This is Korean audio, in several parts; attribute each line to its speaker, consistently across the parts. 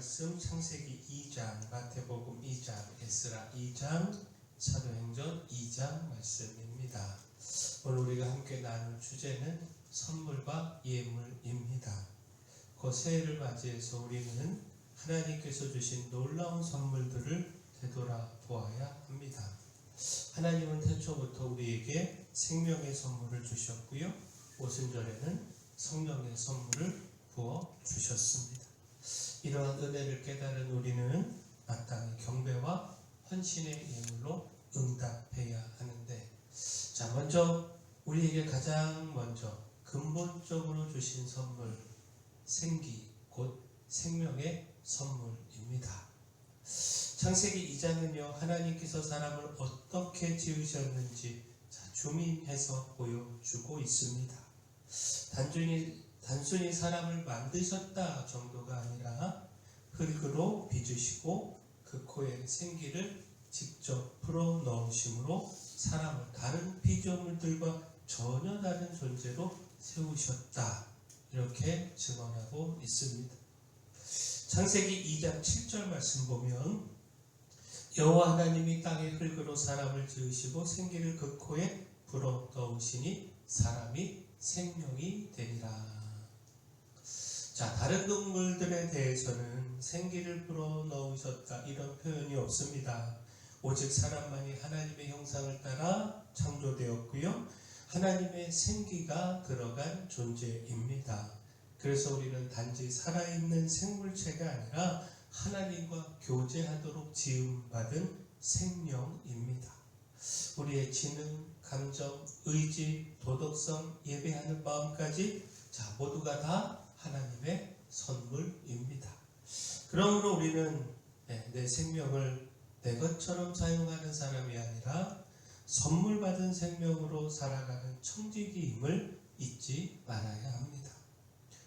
Speaker 1: 말씀 창세기 2장, 마태복음 2장, 에스라 2장, 사도행전 2장 말씀입니다. 오늘 우리가 함께 나눌 주제는 선물과 예물입니다. 그 새해를 맞이해서 우리는 하나님께서 주신 놀라운 선물들을 되돌아보아야 합니다. 하나님은 태초부터 우리에게 생명의 선물을 주셨고요. 오순절에는 성령의 선물을 부어 주셨습니다. 이러한 은혜를 깨달은 우리는 마땅히 경배와 헌신의 예물로 응답해야 하는데 자 먼저 우리에게 가장 먼저 근본적으로 주신 선물 생기 곧 생명의 선물입니다. 창세기 2장은요 하나님께서 사람을 어떻게 지으셨는지 자, 주민해서 보여주고 있습니다. 단순히 단순히 사람을 만드셨다 정도가 아니라 흙으로 빚으시고 그 코에 생기를 직접 풀어 넣으심으로 사람을 다른 피조물들과 전혀 다른 존재로 세우셨다. 이렇게 증언하고 있습니다. 창세기 2장 7절 말씀 보면 여호와 하나님이 땅의 흙으로 사람을 지으시고 생기를 그 코에 불어 넣으시니 사람이 생명이 되니라. 자, 다른 동물들에 대해서는 생기를 불어 넣으셨다 이런 표현이 없습니다. 오직 사람만이 하나님의 형상을 따라 창조되었고요. 하나님의 생기가 들어간 존재입니다. 그래서 우리는 단지 살아있는 생물체가 아니라 하나님과 교제하도록 지음받은 생명입니다. 우리의 지능, 감정, 의지, 도덕성, 예배하는 마음까지 자 모두가 다 하나님의 선물입니다. 그러므로 우리는 네, 내 생명을 내 것처럼 사용하는 사람이 아니라 선물 받은 생명으로 살아가는 청지기임을 잊지 말아야 합니다.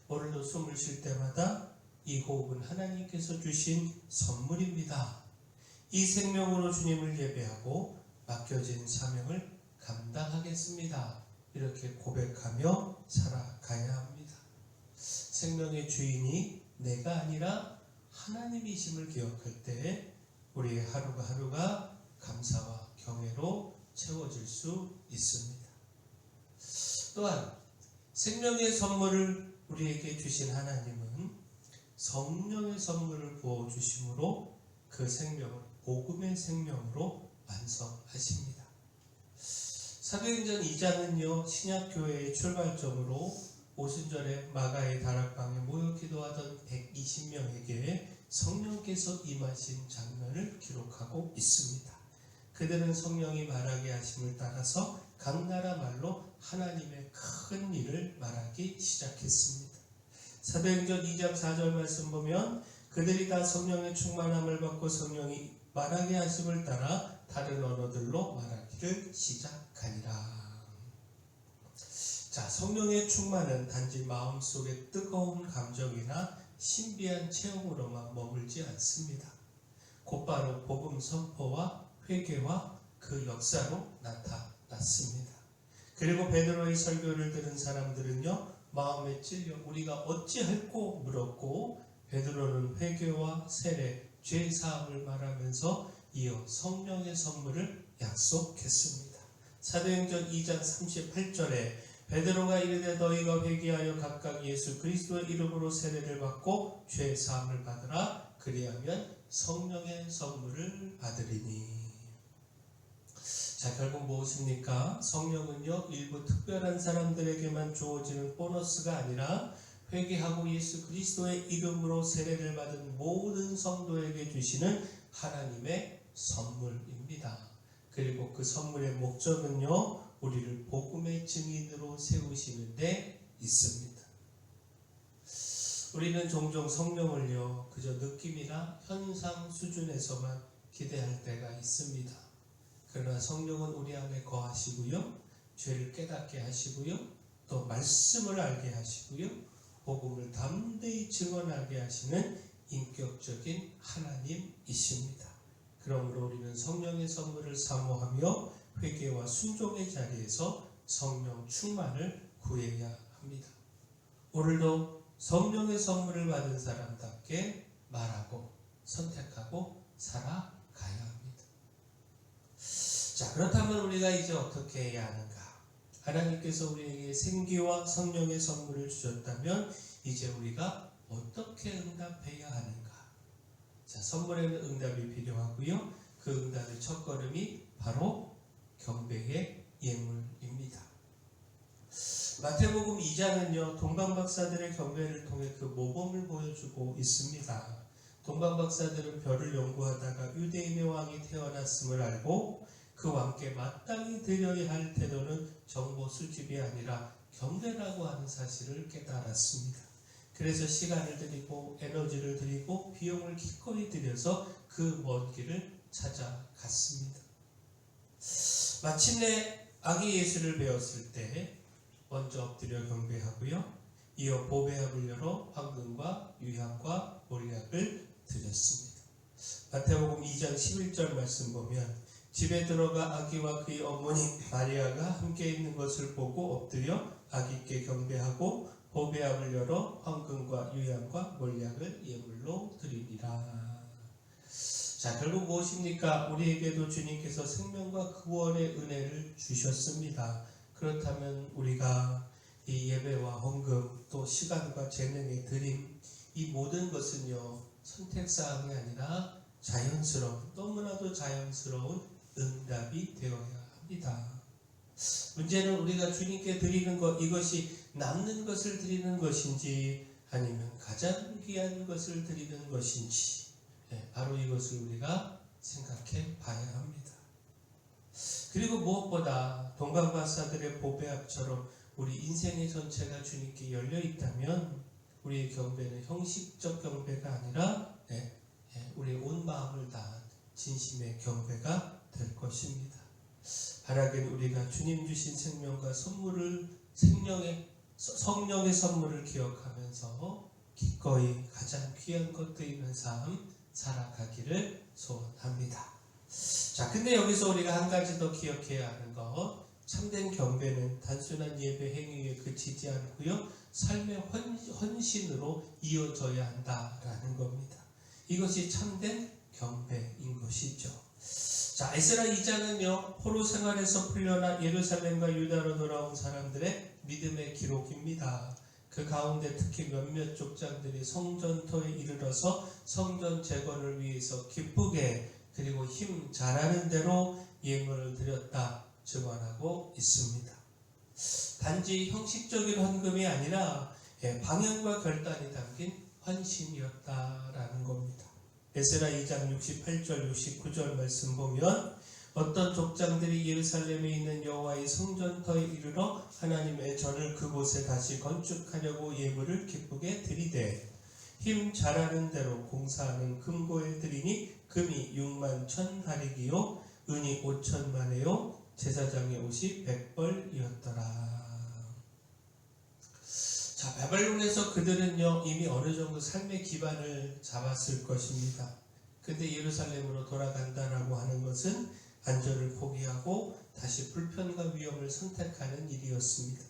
Speaker 1: 오늘도 숨을 쉴 때마다 이 호흡은 하나님께서 주신 선물입니다. 이 생명으로 주님을 예배하고 맡겨진 사명을 감당하겠습니다. 이렇게 고백하며 살아가야 합니다. 생명의 주인이 내가 아니라 하나님이심을 기억할 때 우리의 하루가 하루가 감사와 경외로 채워질 수 있습니다. 또한 생명의 선물을 우리에게 주신 하나님은 성령의 선물을 부어 주심으로 그 생명을 복음의 생명으로 완성하십니다. 사도행전 2장은요 신약 교회의 출발점으로 오순절에 마가의 다락방에 모여 기도하던 120명에게 성령께서 임하신 장면을 기록하고 있습니다. 그들은 성령이 말하게 하심을 따라서 각 나라 말로 하나님의 큰 일을 말하기 시작했습니다. 사도행전 2장 4절 말씀 보면 그들이 다 성령의 충만함을 받고 성령이 말하게 하심을 따라 다른 언어들로 말하기를 시작하니라. 자, 성령의 충만은 단지 마음속의 뜨거운 감정이나 신비한 체험으로만 머물지 않습니다. 곧바로 복음 선포와 회개와 그 역사로 나타났습니다. 그리고 베드로의 설교를 들은 사람들은요 마음에 찔려 우리가 어찌할꼬 물었고 베드로는 회개와 세례, 죄 사함을 말하면서 이어 성령의 선물을 약속했습니다. 사도행전 2장 38절에 베드로가 이르되 너희가 회개하여 각각 예수 그리스도의 이름으로 세례를 받고 죄 사함을 받으라 그리하면 성령의 선물을 받으리니 자 결국 무엇입니까? 성령은요 일부 특별한 사람들에게만 주어지는 보너스가 아니라 회개하고 예수 그리스도의 이름으로 세례를 받은 모든 성도에게 주시는 하나님의 선물입니다. 그리고 그 선물의 목적은요 우리를 복음의 증인으로 세우시는 데 있습니다. 우리는 종종 성령을요 그저 느낌이나 현상 수준에서만 기대할 때가 있습니다. 그러나 성령은 우리 안에 거하시고요 죄를 깨닫게 하시고요 또 말씀을 알게 하시고요 복음을 담대히 증언하게 하시는 인격적인 하나님이십니다. 그러므로 우리는 성령의 선물을 사모하며 회개와 순종의 자리에서 성령 충만을 구해야 합니다. 오늘도 성령의 선물을 받은 사람답게 말하고 선택하고 살아가야 합니다. 자, 그렇다면 우리가 이제 어떻게 해야 하는가? 하나님께서 우리에게 생기와 성령의 선물을 주셨다면 이제 우리가 어떻게 응답해야 하는가? 자, 선물에는 응답이 필요하고요. 그 응답의 첫 걸음이 바로 경배의 예물입니다. 마태복음 2장은요, 동방 박사들의 경배를 통해 그 모범을 보여주고 있습니다. 동방 박사들은 별을 연구하다가 유대인의 왕이 태어났음을 알고 그 왕께 마땅히 드려야 할 태도는 정보 수집이 아니라 경배라고 하는 사실을 깨달았습니다. 그래서 시간을 들이고 에너지를 들이고 비용을 기꺼이 들여서 그 먼 길을 찾아갔습니다. 마침내 아기 예수를 배웠을 때 먼저 엎드려 경배하고요. 이어 보배합을 열어 황금과 유향과 몰약을 드렸습니다. 마태복음 2장 11절 말씀 보면 집에 들어가 아기와 그의 어머니 마리아가 함께 있는 것을 보고 엎드려 아기께 경배하고 보배합을 열어 황금과 유향과 몰약을 예물로 드리니라. 자, 결국 무엇입니까? 우리에게도 주님께서 생명과 구원의 은혜를 주셨습니다. 그렇다면 우리가 이 예배와 헌금 또 시간과 재능의 드림 이 모든 것은요 선택사항이 아니라 자연스러운 너무나도 자연스러운 응답이 되어야 합니다. 문제는 우리가 주님께 드리는 것 이것이 남는 것을 드리는 것인지 아니면 가장 귀한 것을 드리는 것인지 네, 바로 이것을 우리가 생각해 봐야 합니다. 그리고 무엇보다 동방박사들의 보배합처럼 우리 인생의 전체가 주님께 열려 있다면 우리의 경배는 형식적 경배가 아니라 네, 네, 우리의 온 마음을 다한 진심의 경배가 될 것입니다. 바라긴 우리가 주님 주신 생명과 선물을 생명의 성령의 선물을 기억하면서 기꺼이 가장 귀한 것 드리는 삶 살아가기를 소원합니다. 자, 근데 여기서 우리가 한 가지 더 기억해야 하는 것, 참된 경배는 단순한 예배 행위에 그치지 않고요, 삶의 헌, 헌신으로 이어져야 한다라는 겁니다. 이것이 참된 경배인 것이죠. 자, 에스라 2장은요, 포로 생활에서 풀려나 예루살렘과 유다로 돌아온 사람들의 믿음의 기록입니다. 그 가운데 특히 몇몇 족장들이 성전터에 이르러서 성전 재건을 위해서 기쁘게 그리고 힘 잘하는 대로 예물을 드렸다 증언하고 있습니다. 단지 형식적인 헌금이 아니라 예, 방향과 결단이 담긴 헌신이었다라는 겁니다. 에스라 2장 68절 69절 말씀 보면 어떤 족장들이 예루살렘에 있는 여호와의 성전터에 이르러 하나님의 전을 그곳에 다시 건축하려고 예물을 기쁘게 드리되 힘 잘하는 대로 공사하는 금고에 드리니 금이 6만 천 다리기요 은이 5천만에요 제사장의 옷이 백벌이었더라. 자 바벨론에서 그들은요 이미 어느 정도 삶의 기반을 잡았을 것입니다. 근데 예루살렘으로 돌아간다라고 하는 것은 안전을 포기하고 다시 불편과 위험을 선택하는 일이었습니다.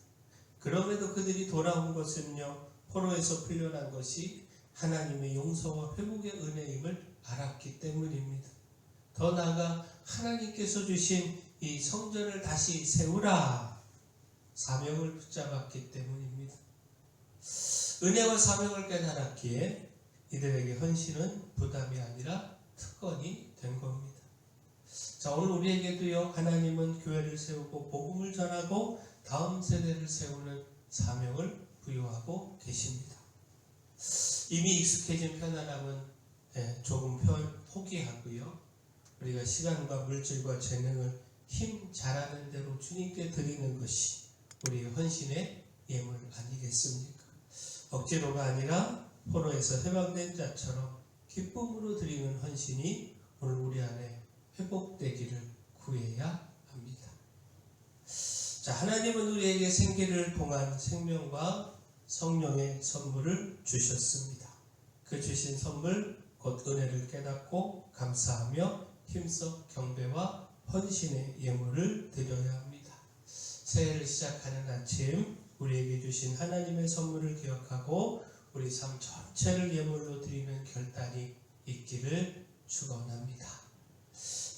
Speaker 1: 그럼에도 그들이 돌아온 것은요 포로에서 풀려난 것이 하나님의 용서와 회복의 은혜임을 알았기 때문입니다. 더 나아가 하나님께서 주신 이 성전을 다시 세우라 사명을 붙잡았기 때문입니다. 은혜와 사명을 깨달았기에 이들에게 헌신은 부담이 아니라 특권이. 자, 오늘 우리에게도요, 하나님은 교회를 세우고 복음을 전하고 다음 세대를 세우는 사명을 부여하고 계십니다. 이미 익숙해진 편안함은 예, 조금 포기하고요. 우리가 시간과 물질과 재능을 힘 잘하는 대로 주님께 드리는 것이 우리의 헌신의 예물 아니겠습니까? 억지로가 아니라 포로에서 해방된 자처럼 기쁨으로 드리는 헌신이 오늘 우리 안에 회복되기를 구해야 합니다. 자, 하나님은 우리에게 생기를 통한 생명과 성령의 선물을 주셨습니다. 그 주신 선물 곧 은혜를 깨닫고 감사하며 힘써 경배와 헌신의 예물을 드려야 합니다. 새해를 시작하는 아침 우리에게 주신 하나님의 선물을 기억하고 우리 삶 전체를 예물로 드리는 결단이 있기를 축원합니다.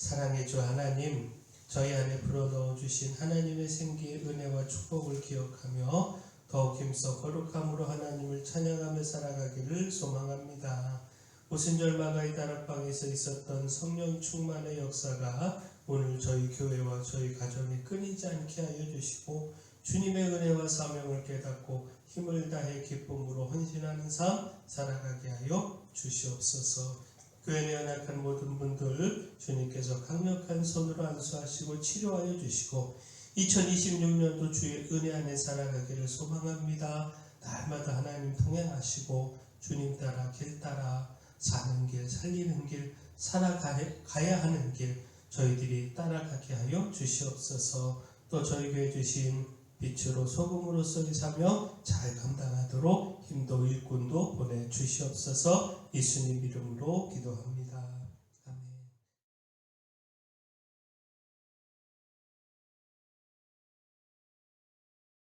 Speaker 1: 사랑의 주 하나님, 저희 안에 불어넣어 주신 하나님의 생기의 은혜와 축복을 기억하며 더욱 힘써 거룩함으로 하나님을 찬양하며 살아가기를 소망합니다. 오순절 마가의 다락방에서 있었던 성령 충만의 역사가 오늘 저희 교회와 저희 가정에 끊이지 않게 하여 주시고 주님의 은혜와 사명을 깨닫고 힘을 다해 기쁨으로 헌신하는 삶 살아가게 하여 주시옵소서. 교회 내 연약한 모든 분들 주님께서 강력한 손으로 안수하시고 치료하여 주시고 2026년도 주의 은혜 안에 살아가기를 소망합니다. 날마다 하나님 통행하시고 주님 따라 길 따라 사는 길 살리는 길 살아가야 하는 길 저희들이 따라가게 하여 주시옵소서. 또 저희 교회 주신 빛으로 소금으로서의 사명 잘 감당하도록 힘도 일꾼도 보내 주시옵소서. 예수님 이름으로 기도합니다.